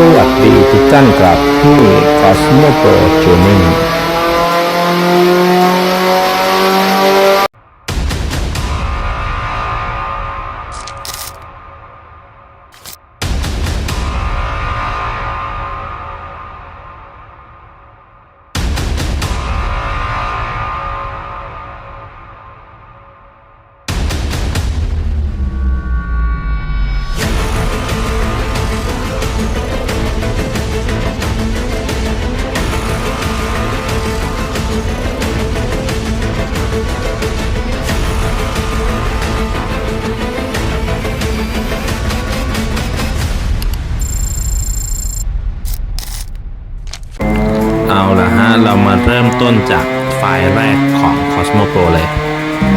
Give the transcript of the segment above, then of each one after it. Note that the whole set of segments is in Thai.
สวัสดีทุกท่านครับที่ Cosmo Pro Tuning เอา ละฮะเรามาเริ่มต้นจากไฟล์แรกของ Cosmo Pro เลย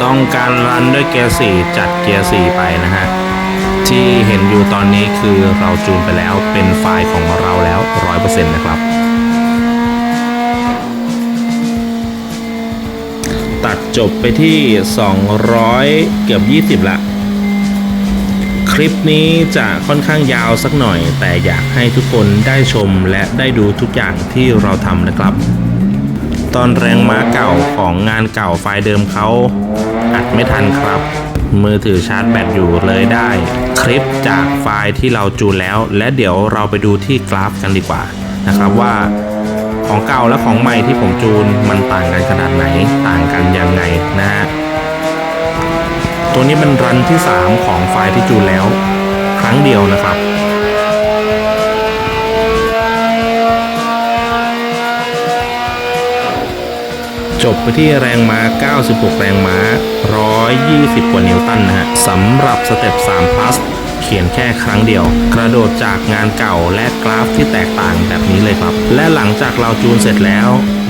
ต้องการรันด้วยเกียร์4จัดเกียร์4ไปนะฮะ ที่เห็นอยู่ตอนนี้คือเราจูนไปแล้วเป็นไฟล์ของเราแล้ว 100%นะครับ ตัดจบไปที่ 200 เกือบ 20 ละคลิปนี้จะค่อนข้างยาวสักหน่อย แต่อยากให้ทุกคนได้ชมและได้ดูทุกอย่างที่เราทำนะครับ ตอนแรงม้าเก่าของงานเก่าไฟล์เดิมเขาอัดไม่ทันครับ มือถือชาร์จแบตอยู่เลยได้ คลิปจากไฟล์ที่เราจูนแล้ว และเดี๋ยวเราไปดูที่กราฟกันดีกว่านะครับว่าของเก่าและของใหม่ที่ผมจูนมันต่างกันขนาดไหนต่างกันยังไงนะฮะตัวนี้เป็นรันที่ 3 ของไฟล์ที่จูนแล้ว ครั้งเดียวนะครับ บไปที่แรงม้า 96 แรงม้า 120 กว่านิวตันนะฮะสำหรับสเต็ป3 plus เขียนแค่ครั้งเดียว กระโดดจากงานเก่าและกราฟที่แตกต่างแบบนี้เลยครับ และหลังจากเราจูนเสร็จแล้ว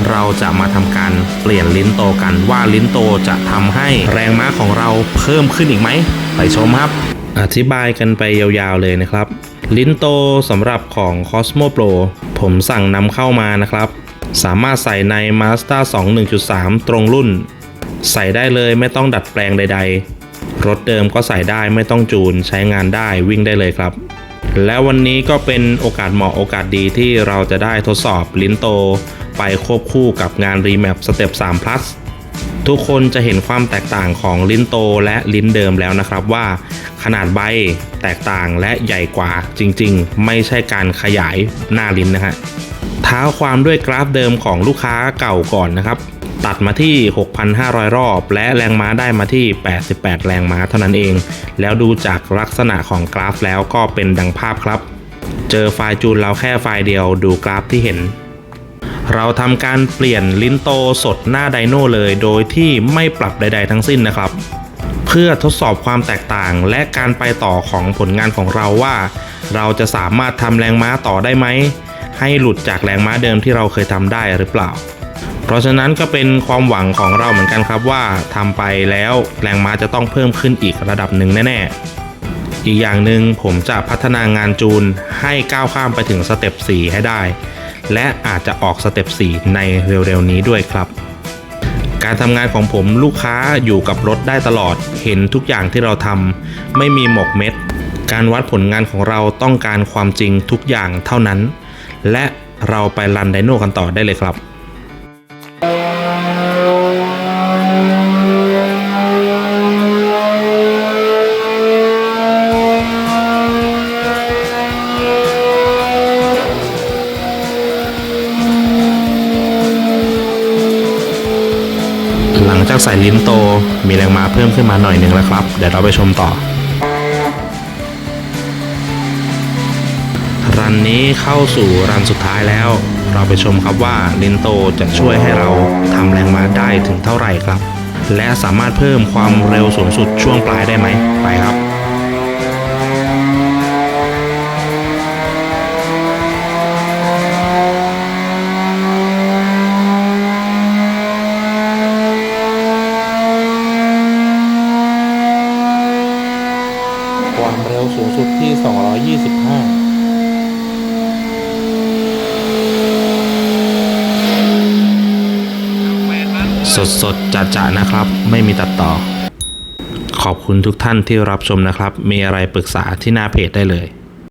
เราจะมาทำการเปลี่ยนลิ้นโตกันว่าลิ้นโตจะทำให้แรงม้าของเราเพิ่มขึ้นอีกไหม ไปชมครับ อธิบายกันไปยาวๆเลยนะครับ ลิ้นโตสำหรับของ Cosmo Pro ผมสั่งนำเข้ามานะครับ สามารถใส่ใน Master 2 1.3 ตรงรุ่น ใส่ได้เลยไม่ต้องดัดแปลงใด ๆ รถเดิมก็ใส่ได้ไม่ต้องจูนใช้งานได้วิ่งได้เลยครับ และวันนี้ก็เป็นโอกาสเหมาะโอกาสดีที่เราจะได้ทดสอบลิ้นโต ไปควบคู่กับงาน Remap Step 3 Plus ทุกคนจะเห็นความแตกต่างของลิ้นโตและลิ้นเดิมแล้วนะครับว่า ขนาดใบแตกต่างและใหญ่กว่าจริงๆ ไม่ใช่การขยายหน้าลิ้นนะฮะ ท้าความด้วยกราฟเดิมของลูกค้าเก่าก่อนนะครับ ตัดมาที่ 6,500 รอบ และแรงม้าได้มาที่ 88 แรงม้าเท่านั้นเอง แล้วดูจากลักษณะของกราฟแล้วก็เป็นดังภาพครับ เจอไฟล์จูนเราแค่ไฟล์เดียวดูกราฟที่เห็นเราทำการเปลี่ยนลิ้นโตสดหน้าไดโนเลยโดยที่ไม่ปรับใด ๆ ทั้งสิ้นนะครับ เพื่อทดสอบความแตกต่างและการไปต่อของผลงานของเราว่า เราจะสามารถทำแรงม้าต่อได้ไหม ให้หลุดจากแรงม้าเดิมที่เราเคยทำได้หรือเปล่า เพราะฉะนั้นก็เป็นความหวังของเราเหมือนกันครับว่าทำไปแล้วแรงม้าจะต้องเพิ่มขึ้นอีกระดับหนึ่งแน่ๆ อีกอย่างหนึ่งผมจะพัฒนางานจูนให้ก้าวข้ามไปถึงสเต็ป4ให้ได้ และอาจจะออกสเต็ป4ในเร็วๆนี้ด้วยครับการทำงานของผมลูกค้าอยู่กับรถได้ตลอด เห็นทุกอย่างที่เราทำไม่มีหมกเม็ด การวัดผลงานของเราต้องการความจริงทุกอย่างเท่านั้น และเราไปรันไดโนกันต่อได้เลยครับหลังจากใส่ลิ้นโตมีแรงมาเพิ่มขึ้นมาหน่อยหนึ่งแล้วครับ เดี๋ยวเราไปชมต่อ รันนี้เข้าสู่รันสุดท้ายแล้ว เราไปชมครับว่าลินโตจะช่วยให้เราทำแรงม้าได้ถึงเท่าไหร่ครับ และสามารถเพิ่มความเร็วสูงสุดช่วงปลายได้ไหมไปครับความเร็วสูงสุดที่ 225 สดสดจัดจะนะครับ ไม่มีตัดต่อ ขอบคุณทุกท่านที่รับชมนะครับ มีอะไรปรึกษาที่หน้าเพจได้เลย